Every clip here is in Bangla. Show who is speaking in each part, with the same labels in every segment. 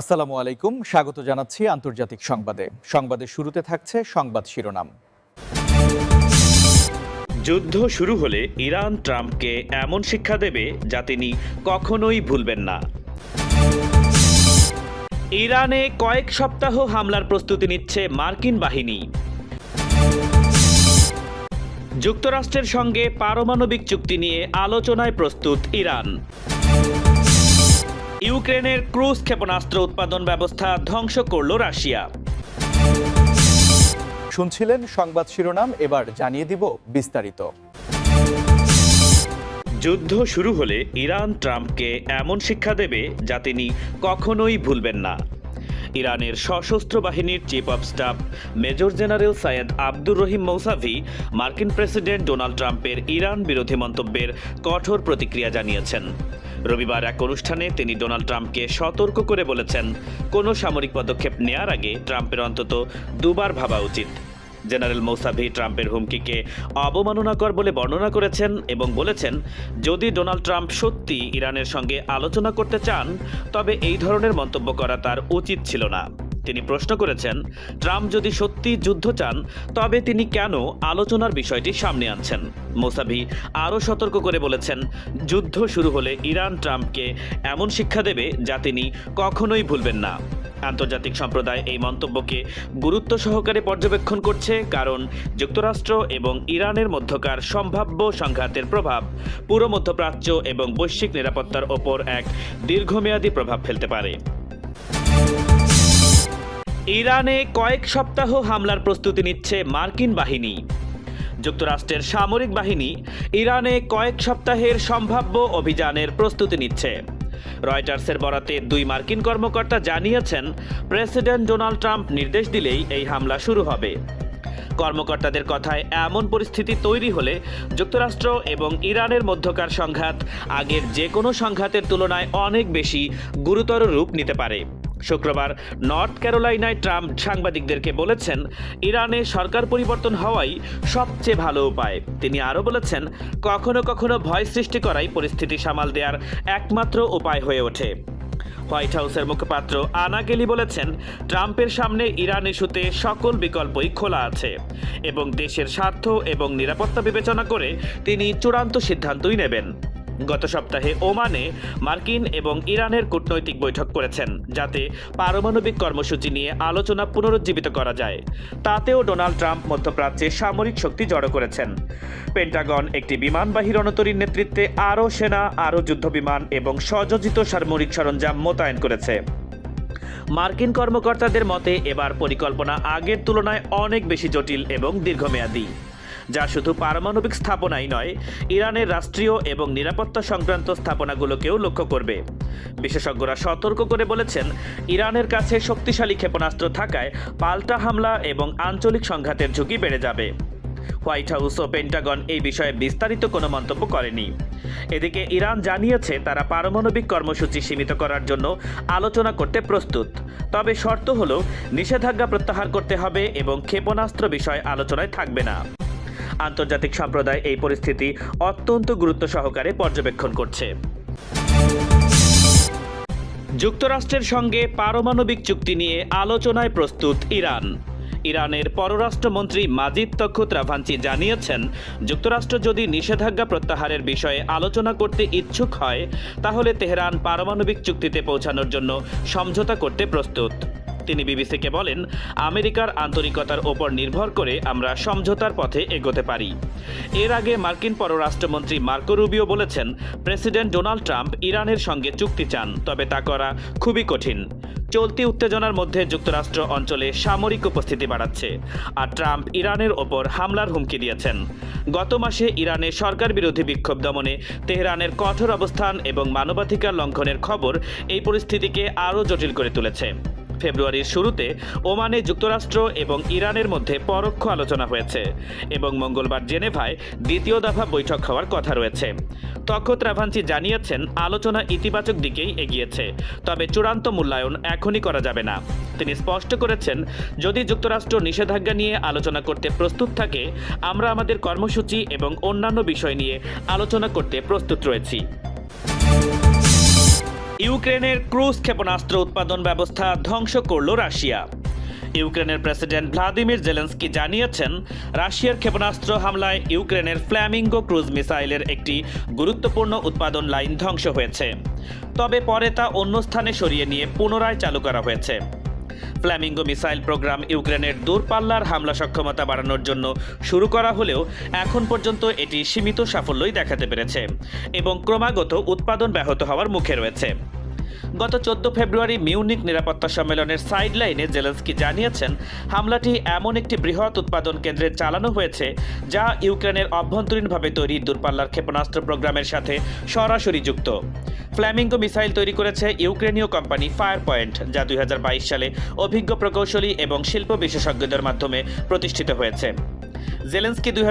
Speaker 1: আসসালামু আলাইকুম। স্বাগত জানাচ্ছি আন্তর্জাতিক সংবাদে। সংবাদের শুরুতে থাকছে সংবাদ শিরোনাম।
Speaker 2: যুদ্ধ শুরু হলে ইরান ট্রাম্পকে এমন শিক্ষা দেবে যা তিনি কখনোই ভুলবেন না। ইরানে কয়েক সপ্তাহ হামলার প্রস্তুতি নিচ্ছে মার্কিন বাহিনী। যুক্তরাষ্ট্রের সঙ্গে পারমাণবিক চুক্তি নিয়ে আলোচনায় প্রস্তুত ইরান। ইউক্রেনের ক্রুজ ক্ষেপণাস্ত্র উৎপাদন ব্যবস্থা ধ্বংস করল রাশিয়া।
Speaker 1: শুনছিলেন সংবাদ শিরোনাম এবার জানিয়ে দিব বিস্তারিত।
Speaker 2: যুদ্ধ শুরু হলে ইরান ট্রাম্পকে এমন শিক্ষা দেবে যা তিনি কখনোই ভুলবেন না। ইরানের সশস্ত্র বাহিনীর chief of staff major general Sayyid Abdur Rahim Mousavi মার্কিন প্রেসিডেন্ট ডোনাল্ড ট্রাম্পের ইরান বিরোধী মন্তব্যের কঠোর প্রতিক্রিয়া জানিয়েছেন। রবিবার এক অনুষ্ঠানে তিনি ডোনাল্ড ট্রাম্পকে সতর্ক করে বলেছেন, কোনো সামরিক পদক্ষেপ নেয়ার আগে ট্রাম্পের অন্তত দুবার ভাবা উচিত। জেনারেল মৌসাভি ট্রাম্পের হুমকিকে অবমাননাকর বলে বর্ণনা করেছেন এবং বলেছেন, যদি ডোনাল্ড ট্রাম্প সত্যি ইরানের সঙ্গে আলোচনা করতে চান, তবে এই ধরনের মন্তব্য করা তার উচিত ছিল না। তিনি প্রশ্ন করেছেন, ট্রাম্প যদি সত্যি যুদ্ধ চান, তবে তিনি কেন আলোচনার বিষয়টি সামনে আনছেন? মোসাভি আরও সতর্ক করে বলেছেন, যুদ্ধ শুরু হলে ইরান ট্রাম্পকে এমন শিক্ষা দেবে যা তিনি কখনোই ভুলবেন না। আন্তর্জাতিক সম্প্রদায় এই মন্তব্যকে গুরুত্ব সহকারে পর্যবেক্ষণ করছে কারণ যুক্তরাষ্ট্র এবং ইরানের মধ্যকার সম্ভাব্য সংঘাতের প্রভাব পুরো মধ্যপ্রাচ্য এবং বৈশ্বিক নিরাপত্তার ওপর এক দীর্ঘমেয়াদী প্রভাব ফেলতে পারে। ইরানে কয়েক সপ্তাহ হামলার প্রস্তুতি নিচ্ছে মার্কিন বাহিনী। যুক্তরাষ্ট্রের সামরিক বাহিনী ইরানে কয়েক সপ্তাহের সম্ভাব্য অভিযানের প্রস্তুতি নিচ্ছে। রয়টার্সের বরাতে দুই মার্কিন কর্মকর্তা জানিয়েছেন, প্রেসিডেন্ট ডোনাল্ড ট্রাম্প নির্দেশ দিলেই এই হামলা শুরু হবে। কর্মকর্তাদের কথায় এমন পরিস্থিতি তৈরি হলে যুক্তরাষ্ট্র এবং ইরানের মধ্যকার সংঘাত আগের যে কোনো সংঘাতের তুলনায় অনেক বেশি গুরুতর রূপ নিতে পারে। শুক্রবার নর্থ ক্যারোলাইনায় ট্রাম্প সাংবাদিকদেরকে বলেছেন, ইরানে সরকার পরিবর্তন হওয়াই সবচেয়ে ভালো উপায়। তিনি আরও বলেছেন, কখনো কখনো ভয় সৃষ্টি করাই পরিস্থিতি সামাল দেওয়ার একমাত্র উপায় হয়ে ওঠে। হোয়াইট হাউসের মুখপাত্র আনা গেলি বলেছেন, ট্রাম্পের সামনে ইরান ইস্যুতে সকল বিকল্পই খোলা আছে এবং দেশের স্বার্থ এবং নিরাপত্তা বিবেচনা করে তিনি চূড়ান্ত সিদ্ধান্তই নেবেন। গত সপ্তাহে ওমানে মার্কিন এবং ইরানের কূটনৈতিক বৈঠক করেছেন, যাতে পারমাণবিক কর্মসূচি নিয়ে আলোচনা পুনরুজ্জীবিত করা যায়। তাতেও ডোনাল্ড ট্রাম্প মধ্যপ্রাচ্যে সামরিক শক্তি জড়ো করেছেন। পেন্টাগন একটি বিমানবাহী রণতরীর নেতৃত্বে আরও সেনা, আরও যুদ্ধবিমান এবং সযোজিত সামরিক সরঞ্জাম মোতায়েন করেছে। মার্কিন কর্মকর্তাদের মতে, এবার পরিকল্পনা আগের তুলনায় অনেক বেশি জটিল এবং দীর্ঘমেয়াদী। যা শুধু পারমাণবিক স্থাপনাই নয়, ইরানের রাষ্ট্রীয় এবং নিরাপত্তা সংক্রান্ত স্থাপনাগুলোকেও লক্ষ্য করবে। বিশেষজ্ঞরা সতর্ক করে বলেছেন, ইরানের কাছে শক্তিশালী ক্ষেপণাস্ত্র থাকায় পাল্টা হামলা এবং আঞ্চলিক সংঘাতের ঝুঁকি বেড়ে যাবে। হোয়াইট হাউস ও পেন্টাগন এই বিষয়ে বিস্তারিত কোনো মন্তব্য করেনি। এদিকে ইরান জানিয়েছে, তারা পারমাণবিক কর্মসূচি সীমিত করার জন্য আলোচনা করতে প্রস্তুত। তবে শর্ত হলো, নিষেধাজ্ঞা প্রত্যাহার করতে হবে এবং ক্ষেপণাস্ত্র বিষয় আলোচনায় থাকবে না। আন্তর্জাতিক সম্প্রদায় এই পরিস্থিতি অত্যন্ত গুরুত্ব সহকারে পর্যবেক্ষণ করছে। যুক্তরাষ্ট্রের সঙ্গে পারমাণবিক চুক্তি নিয়ে আলোচনায় প্রস্তুত ইরান। ইরানের পররাষ্ট্রমন্ত্রী মাজিদ তখত রাভাঞ্চি জানিয়েছেন, যুক্তরাষ্ট্র যদি নিষেধাজ্ঞা প্রত্যাহারের বিষয়ে আলোচনা করতে ইচ্ছুক হয়, তাহলে তেহরান পারমাণবিক চুক্তিতে পৌঁছানোর জন্য সমঝোতা করতে প্রস্তুত। তিনি বিবিসিকে বলেন, আমেরিকার আন্তরিকতার ওপর নির্ভর করে আমরা সমঝোতার পথে এগোতে পারি। এর আগে মার্কিন পররাষ্ট্রমন্ত্রী মার্কো রুবিও বলেছেন, প্রেসিডেন্ট ডোনাল্ড ট্রাম্প ইরানের সঙ্গে চুক্তি চান, তবে তা করা খুবই কঠিন। চলতি উত্তেজনার মধ্যে যুক্তরাষ্ট্র অঞ্চলে সামরিক উপস্থিতি বাড়াচ্ছে, আর ট্রাম্প ইরানের ওপর হামলার হুমকি দিয়েছেন। গত মাসে ইরানে সরকার বিরোধী বিক্ষোভ দমনে তেহরানের কঠোর অবস্থান এবং মানবাধিকার লঙ্ঘনের খবর এই পরিস্থিতিকে আরও জটিল করে তুলেছে। ফেব্রুয়ারির শুরুতে ওমানে যুক্তরাষ্ট্র এবং ইরানের মধ্যে পরোক্ষ আলোচনা হয়েছে এবং মঙ্গলবার জেনেভায় দ্বিতীয় দফা বৈঠক হওয়ার কথা রয়েছে। তখত রাভাঞ্চি জানিয়েছেন, আলোচনা ইতিবাচক দিকেই এগিয়েছে, তবে চূড়ান্ত মূল্যায়ন এখনই করা যাবে না। তিনি স্পষ্ট করেছেন, যদি যুক্তরাষ্ট্র নিষেধাজ্ঞা নিয়ে আলোচনা করতে প্রস্তুত থাকে, আমরা আমাদের কর্মসূচি এবং অন্যান্য বিষয় নিয়ে আলোচনা করতে প্রস্তুত রয়েছি। ইউক্রেনের ক্রুজ ক্ষেপণাস্ত্র উৎপাদন ব্যবস্থা ধ্বংস করল রাশিয়া। ইউক্রেনের প্রেসিডেন্ট ভ্লাদিমির জেলেন্সকি জানিয়েছেন, রাশিয়ার ক্ষেপণাস্ত্র হামলায় ইউক্রেনের ফ্ল্যামিঙ্গো ক্রুজ মিসাইলের একটি গুরুত্বপূর্ণ উৎপাদন লাইন ধ্বংস হয়েছে। তবে পরে তা অন্য স্থানে সরিয়ে নিয়ে পুনরায় চালু করা হয়েছে। ফ্ল্যামিঙ্গো মিসাইল প্রোগ্রাম ইউক্রেনের দূরপাল্লার হামলা সক্ষমতা বাড়ানোর জন্য শুরু করা হলেও এখন পর্যন্ত এটি সীমিত সাফল্যই দেখাতে পেরেছে এবং ক্রমাগত উৎপাদন ব্যাহত হওয়ার মুখে রয়েছে। গত চোদ্দ ফেব্রুয়ারি মিউনিক নিরাপত্তা সম্মেলনের সাইডলাইনে জেলেন্সকি জানিয়েছেন, হামলাটি এমন একটি বৃহৎ উৎপাদন কেন্দ্রে চালানো হয়েছে যা ইউক্রেনের অভ্যন্তরীণভাবে তৈরি দূরপাল্লার ক্ষেপণাস্ত্র প্রোগ্রামের সাথে সরাসরি যুক্ত। ফ্ল্যামিঙ্গো মিসাইল তৈরি করেছে ইউক্রেনীয় কোম্পানি ফায়ার পয়েন্ট যা দুই হাজার বাইশ সালে অভিজ্ঞ প্রকৌশলী এবং শিল্প বিশেষজ্ঞদের মাধ্যমে প্রতিষ্ঠিত হয়েছে। জেলেন্সকি দুই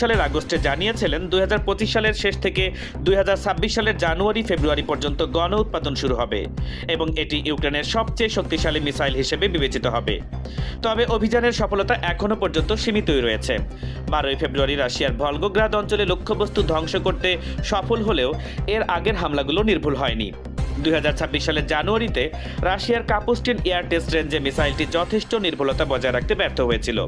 Speaker 2: সালের আগস্টে জানিয়েছিলেন দু হাজার পঁচিশ সালের শেষ থেকে দু হাজার ছাব্বিশ সালের জানুয়ারি, ফেব্রুয়ারি পর্যন্ত গণ উৎপাদন শুরু হবে এবং এটি ইউক্রেনের সবচেয়ে শক্তিশালী মিসাইল হিসেবে বিবেচিত হবে। তবে অভিযানের সফলতা এখনও পর্যন্ত সীমিতই রয়েছে। বারোই ফেব্রুয়ারি রাশিয়ার ভলগোগ্রাদ অঞ্চলে লক্ষ্যবস্তু ধ্বংস করতে সফল হলেও এর আগের হামলাগুলো নির্ভুল হয়নি। দুই সালের জানুয়ারিতে রাশিয়ার কাপুস্টিন এয়ার টেস্ট রেঞ্জে মিসাইলটি যথেষ্ট নির্ভুলতা বজায় রাখতে ব্যর্থ হয়েছিল।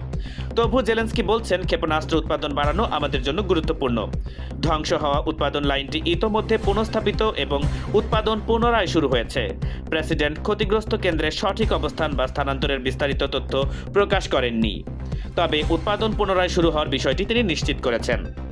Speaker 2: তবু জেলেন্সকি বলছেন, ক্ষেপণাস্ত্র উৎপাদন বাড়ানো আমাদের জন্য গুরুত্বপূর্ণ। ধ্বংস হওয়া উৎপাদন লাইনটি ইতোমধ্যে পুনঃস্থাপিত এবং উৎপাদন পুনরায় শুরু হয়েছে। প্রেসিডেন্ট ক্ষতিগ্রস্ত কেন্দ্রের সঠিক অবস্থান বা স্থানান্তরের বিস্তারিত তথ্য প্রকাশ করেননি। তবে উৎপাদন পুনরায় শুরু হওয়ার বিষয়টি তিনি নিশ্চিত করেছেন।